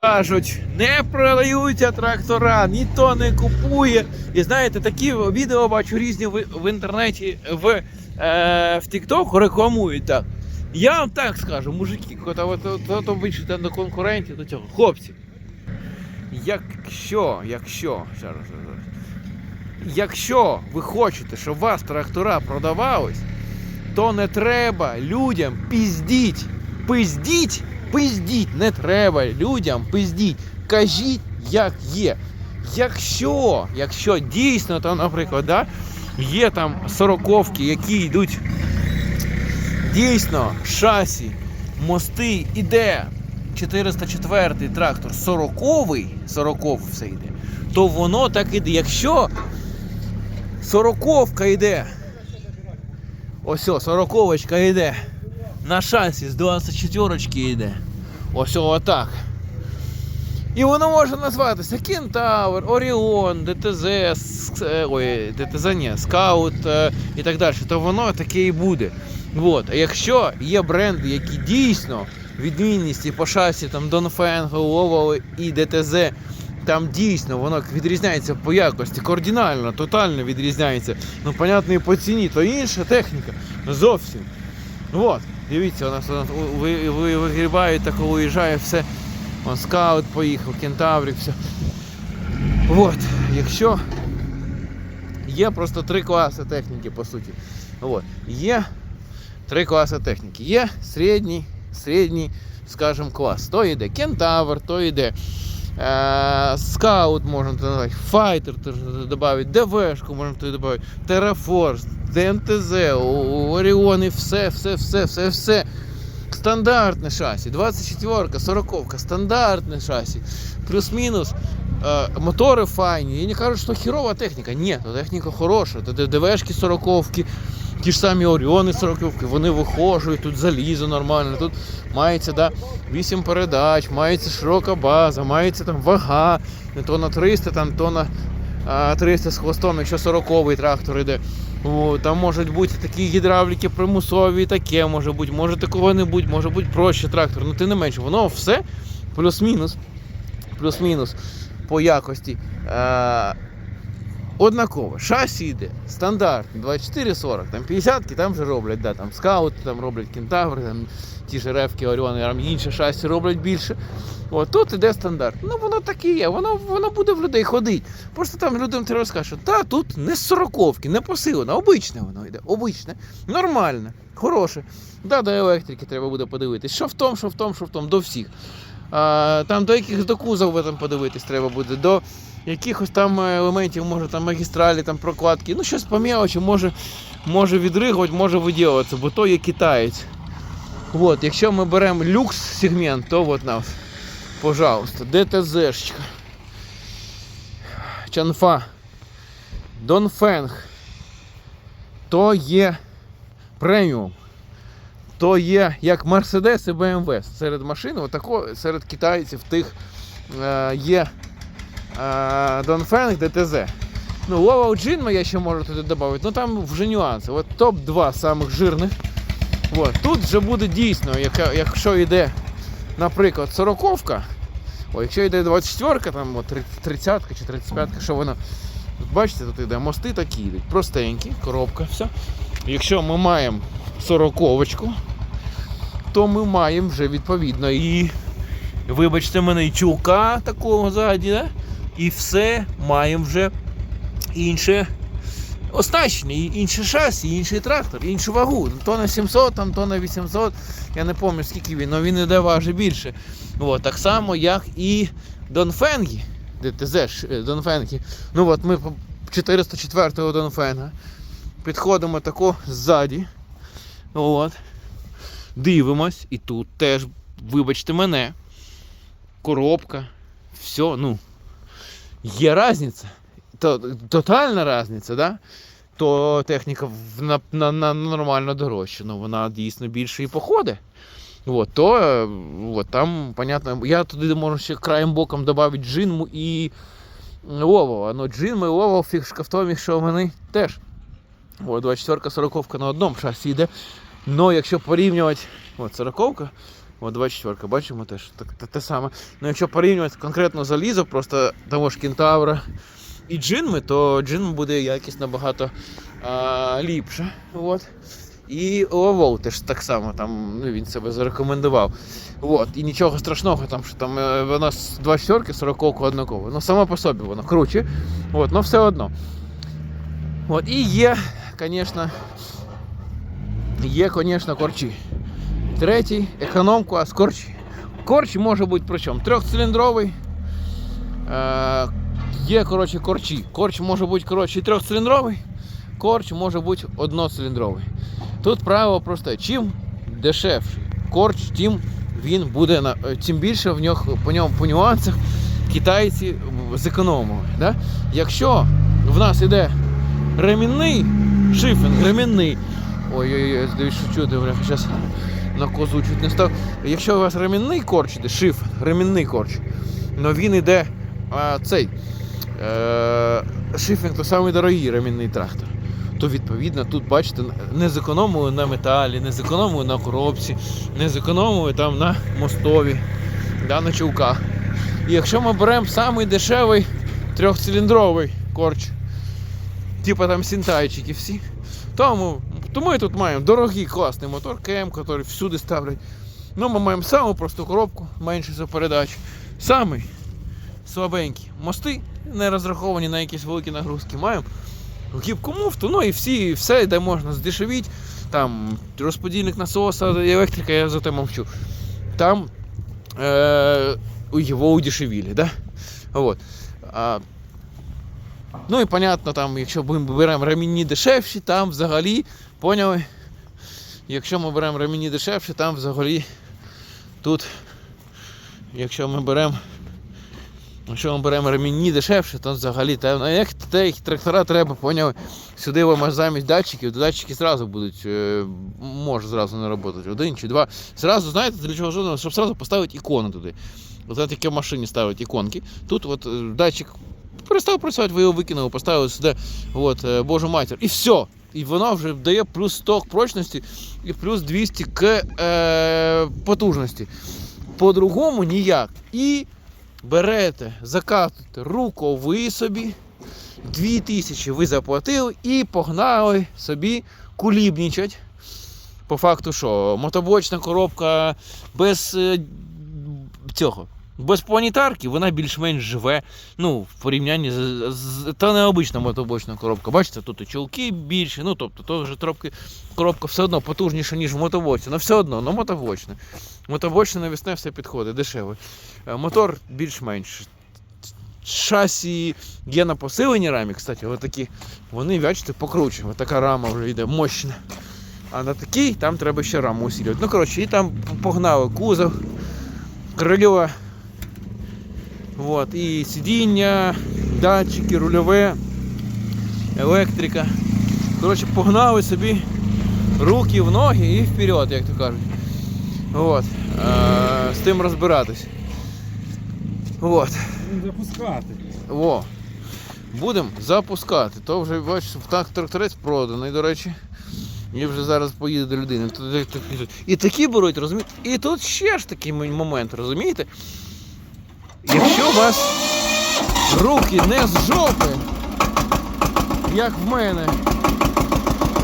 Кажуть, не продаються трактора, ніхто не купує. І знаєте, такі відео бачу різні в, в інтернеті, в, е, в TikTok рекламують так. Я вам так скажу, мужики, хто от, от обичте до конкурентів до цього. Хлопці, якщо, якщо, ще раз, ще раз. якщо ви хочете, щоб у вас трактора продавались, то не треба людям піздіть. Пиздіть, пиздіть, не треба людям пиздіть. Кажіть, як є. Якщо, якщо дійсно там, наприклад, да, є там сороковки, які йдуть дійсно шасі, мости, іде 404 трактор 40-й, 40 все йде, то воно так іде. Якщо сороковка йде, ось сороковочка йде на шасі з 24 йде. Ось отак. І воно може назватися Кентавр, Оріон, ДТЗ, е, ой, ДТЗ ні, Скаут е, і так далі, то воно таке і буде. От. А якщо є бренди, які дійсно відмінність по шасі, там Донфенг, Лово і ДТЗ, там дійсно воно відрізняється по якості, кардинально, тотально відрізняється. Ну, понятно, і по ціні, то інша техніка. Зовсім. От, дивіться, у нас тут ви, ви, вигрібають, так виїжджає все. Вон скаут поїхав, кентаврик, все. От, якщо є просто три класи техніки, по суті. От, є три класи техніки. Є середній, середній, скажімо, клас. То йде кентавр, то йде скаут, можна туди додати, файтер додати, ДВшку туди додати, Терафорс, ДНТЗ, Оріон і все, все, все, все, все. Стандартне шасі, 24-ка, 40-ка, стандартне шасі. Плюс-мінус. Е, мотори файні. Я не кажу, що хірова техніка. Ні, то техніка хороша. ДВшки 40-ки, ті ж самі Оріони 40-ки, вони вихожують, тут залізо нормально, тут мається да, 8 передач, мається широка база, мається там вага, не то на 300, там то на а, 300 з хвостом, якщо 40-й трактор іде. О, там можуть бути такі гідравліки примусові, таке може бути, може такого не бути, може бути проще трактор. Ну тим не менше, воно все плюс-мінус, плюс-мінус по якості. Однаково, шасі йде, стандартний, 24-40, там 50-ки там вже роблять, да, там скаути, там роблять кентаври, там ті ж ревки, Оріони, там інші шасі роблять більше. От тут іде стандарт. Ну воно так і є, воно, воно буде в людей ходити. Просто там людям треба сказати, що та, тут не з сороковки, не посилено, обичне воно йде, обичне, нормальне, хороше. Да, до електрики треба буде подивитись. Що в тому, що в тому, що в тому, до всіх. А, там до якихось до кузова там подивитись треба буде, до якихось там е, елементів, може там магістралі, там прокладки. Ну, щось по мелочі може, може відригувати, може виділуватися, бо то є китаєць. От, якщо ми беремо люкс сегмент, то от нам, пожалуйста, ДТЗшечка. Чанфа. Донфенг. То є преміум. То є як Mercedes і BMW. Серед машин, отако, серед китайців тих е, є Донфенг ДТЗ. Ну, Лова Джинма я ще можу туди додати, ну там вже нюанси. От топ-2 самих жирних. От. Тут вже буде дійсно, якщо йде, наприклад, 40-ка, о, якщо йде 24-ка, там 30-ка чи 35-ка, що воно. Бачите, тут йде мости такі простенькі, коробка, все. Якщо ми маємо 40-очку, то ми маємо вже відповідно і, вибачте мене, і чулка такого ззаді, да? І все маємо вже інше оснащення, і- інше шасі, інший трактор, іншу вагу. То на 700, там, то на 800, я не пам'ятаю скільки він, але він іде важить більше. От, так само, як і Донфенгі, ДТЗ е, Донфенгі. Ну от ми по 404-го Донфенга підходимо тако ззаді. От. Дивимось, і тут теж, вибачте мене, коробка, все, ну, є різниця. То, тотальна різниця, да? то техніка на, на, на нормально дорожча, ну вона дійсно більше і походить. От, то е, от, там, понятно, я туди можу ще краєм боком додати джинму і Лово. Ну, джинма і Лово фішка в тому, що вони теж. О, 24 40 на одному шасі йде. Но якщо порівнювати от 40 От 24, бачимо теж так, те, те саме. Ну, якщо порівнювати конкретно залізо, просто того ж кентавра і джинми, то джин буде якість набагато а, ліпша. От. І Лавол теж так само, там, ну, він себе зарекомендував. От. І нічого страшного, там, що там вона з 24 40 однаково. Ну, сама по собі вона круче. От, але все одно. От. І є, звісно, є, звісно, корчі. Третій економ клас корчі. Корч може бути причому трьохциліндровий. Е, є коротше, корчі. Корч може бути коротше, трьохциліндровий, корч може бути одноциліндровий. Тут правило просте. Чим дешевший корч, тим він буде на е, тим більше в нього по ньому по нюансах китайці зекономили. Да? Якщо в нас іде ремінний шифінг, ремінний. Ой-ой-ой, здаюсь, що чути, зараз на козу чуть не став. Якщо у вас ремінний корч іде, шифінг, ремінний корч, але він іде а, цей е, шифінг, то самий дорогий ремінний трактор. То відповідно тут, бачите, не зекономили на металі, не зекономили на коробці, не зекономили там на мостові, да, на чулках. І якщо ми беремо самий дешевий трьохциліндровий корч, типа там сінтайчики всі, то ми, то ми тут маємо дорогий класний мотор КМ, який всюди ставлять. Ну, ми маємо саму просту коробку, менше за передач. Самий слабенькі мости, не розраховані на якісь великі нагрузки. Маємо гібку муфту, ну і всі, все, де можна здешевіть. Там розподільник насоса, електрика, я за те мовчу. Там е, його удешевили, да? Вот. А, ну і понятно, там, якщо ми беремо ремінні дешевші, там взагалі, поняли? Якщо ми беремо ремінні дешевші, там взагалі тут, якщо ми беремо Якщо ми беремо ремінні дешевше, то взагалі та, ну, як те, трактора треба, поняв, сюди вам замість датчиків, то датчики зразу будуть, е, може зразу не працювати, один чи два. Зразу, знаєте, для чого зроблено? Щоб зразу поставити ікони туди. От таке в машині ставить іконки. Тут от е, датчик перестав працювати, ви його викинули, поставили сюди от, е, Божу матір. І все. І воно вже дає плюс 100 прочності і плюс 200 к е, потужності. По-другому ніяк. І берете, закатуєте руку собі, 2000 ви заплатили і погнали собі кулібнічать. По факту, що мотоблочна коробка без е, цього. Без планетарки вона більш-менш живе. Ну, в порівнянні з, з та необична мотоблочна коробка. Бачите, тут і чолки більші, ну тобто то вже тропки, коробка все одно потужніша, ніж в мотоблоці. але все одно, ну мотоблочна. Мотоблочне навісне все підходить, дешеве. Е, Мотор більш-менш. Шасі є на посиленні рамі, кстати, ось такі, вони, бачите, покруче. Така рама вже йде мощна. А на такій там треба ще раму усилювати. Ну, коротше, і там погнали кузов, крильове, от, і сидіння, датчики, рульове, електрика. Коротше, погнали собі руки в ноги і вперед, як то кажуть. От, е, з тим розбиратись. От. запускати. О, будемо запускати. То вже бачиш, так тракторець проданий, до речі. І вже зараз поїде до людини. І такі беруть, розумієте? І тут ще ж такий момент, розумієте? Якщо у вас руки не з жопи, як в мене,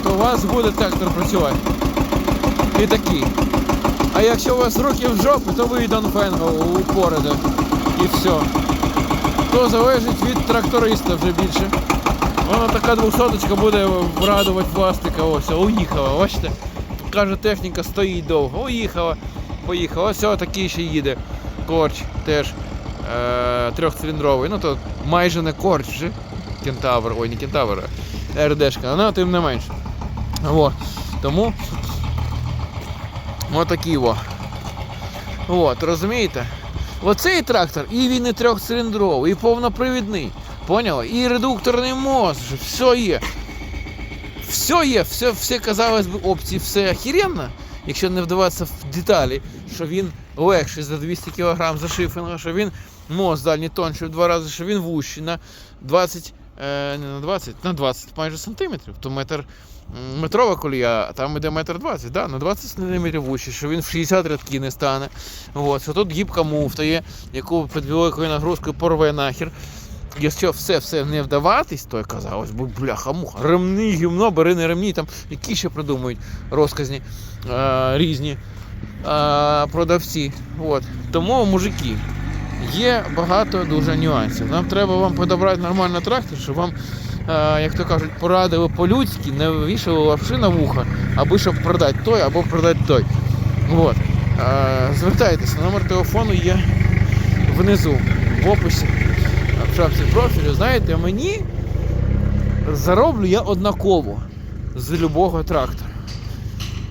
то у вас буде трактор працювати. І такі. А якщо у вас руки в жопі, то ви і Донфенго упорите. І все. То залежить від тракториста вже більше. Вона така двохсоточка буде радувати власника. Ось, уїхала, бачите? Каже, техніка стоїть довго. Уїхала, поїхала. Ось такий ще їде. Корч теж е, трьохциліндровий. Ну то майже не корч. Кентавр, ой, не кентавр, а РДшка, але тим не менше. О, тому отакий во. От, розумієте? Оцей трактор, і він і трьохциліндровий, і повнопривідний. Поняли? І редукторний вже все є. Все є, все, все казалось би, опції, все охеренно, якщо не вдаватися в деталі, що він легший за 200 кг за шифінга, що він мост дальній тонший в два рази, що він вущий на 20, е, не на 20, на 20 майже сантиметрів, то метр метрова колія, а там іде метр двадцять, да? на 20 см вище, що він в 60 рядки не стане. От, що тут гібка муфта є, яку під великою нагрузкою порве нахер. Якщо все все не вдаватись, то я казав, ось бо бляха муха, ремні, гімно, бери не ремні, там які ще придумують розказні е, різні е, продавці. От. Тому, мужики, є багато дуже нюансів. Нам треба вам подобрати нормальний трактор, щоб вам, е, як то кажуть, порадили по-людськи, не вішали лапши на вуха, аби щоб продати той або продати той. От. Е, звертайтеся, номер телефону є внизу в описі в шапці профілю. Знаєте, мені зароблю я однаково з любого трактора.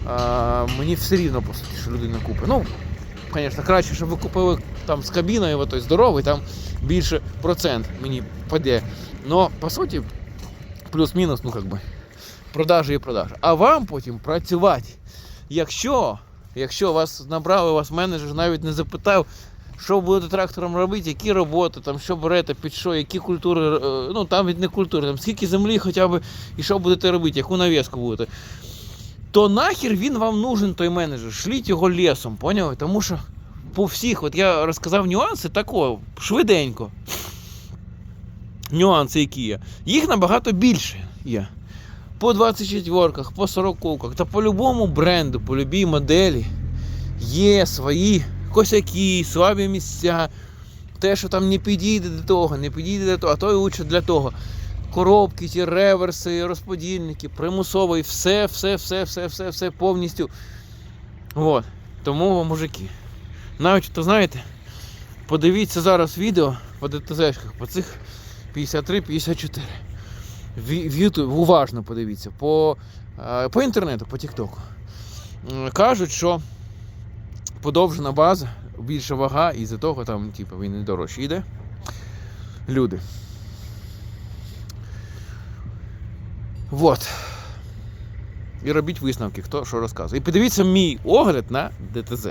А, мені все рівно, по суті, що людина купить. Ну, звісно, краще, щоб ви купили там з кабіною, той здоровий, там більше процент мені паде. Но по суті, плюс-мінус, ну як би, продажі і продажі. А вам потім працювати. Якщо, якщо вас набрали, вас менеджер навіть не запитав, що будете трактором робити, які роботи, там, що берете, під що, які культури, е, ну там від не культури, там скільки землі хоча б і що будете робити, яку нав'язку будете. То нахер він вам нужен, той менеджер. Шліть його лісом, поняли? Тому що по всіх, от я розказав нюанси такого, швиденько. Нюанси, які є. Їх набагато більше є. По 24-ках, по 40-ках, та по любому бренду, по любій моделі є свої косяки, слабі місця. Те, що там не підійде до того, не підійде до того, а то і лучше для того. Коробки, ті реверси, розподільники, примусовий, все, все, все, все, все, все повністю. От. Тому, мужики, навіть то знаєте, подивіться зараз відео по ДТЗшках, по цих 53-54. В, YouTube уважно подивіться, по, е, по інтернету, по Тіктоку. Кажуть, що подовжена база, більша вага, і за того там, типу, він не дорожче йде. Люди. Вот. І робіть висновки, хто що розказує. І подивіться мій огляд на ДТЗ.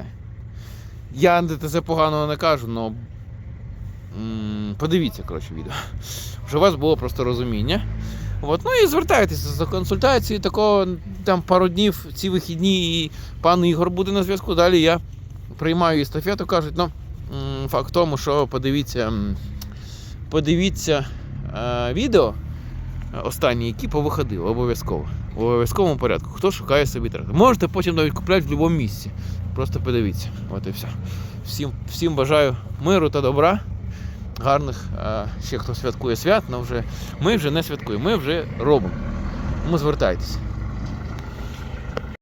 Я на ДТЗ поганого не кажу, але подивіться, коротше, відео. Щоб у вас було просто розуміння. От, ну і звертайтеся за консультацією, такого там пару днів ці вихідні, і пан Ігор буде на зв'язку. Далі я приймаю естафету, кажуть, ну, факт в тому, що подивіться, подивіться е, відео останні, які повиходили обов'язково. В обов'язковому порядку. Хто шукає собі трактор. Можете потім навіть купляти в будь-якому місці. Просто подивіться. От і все. Всім, всім бажаю миру та добра. Гарних, а, ще хто святкує свят, але вже ми вже не святкуємо, ми вже робимо. Тому звертайтеся.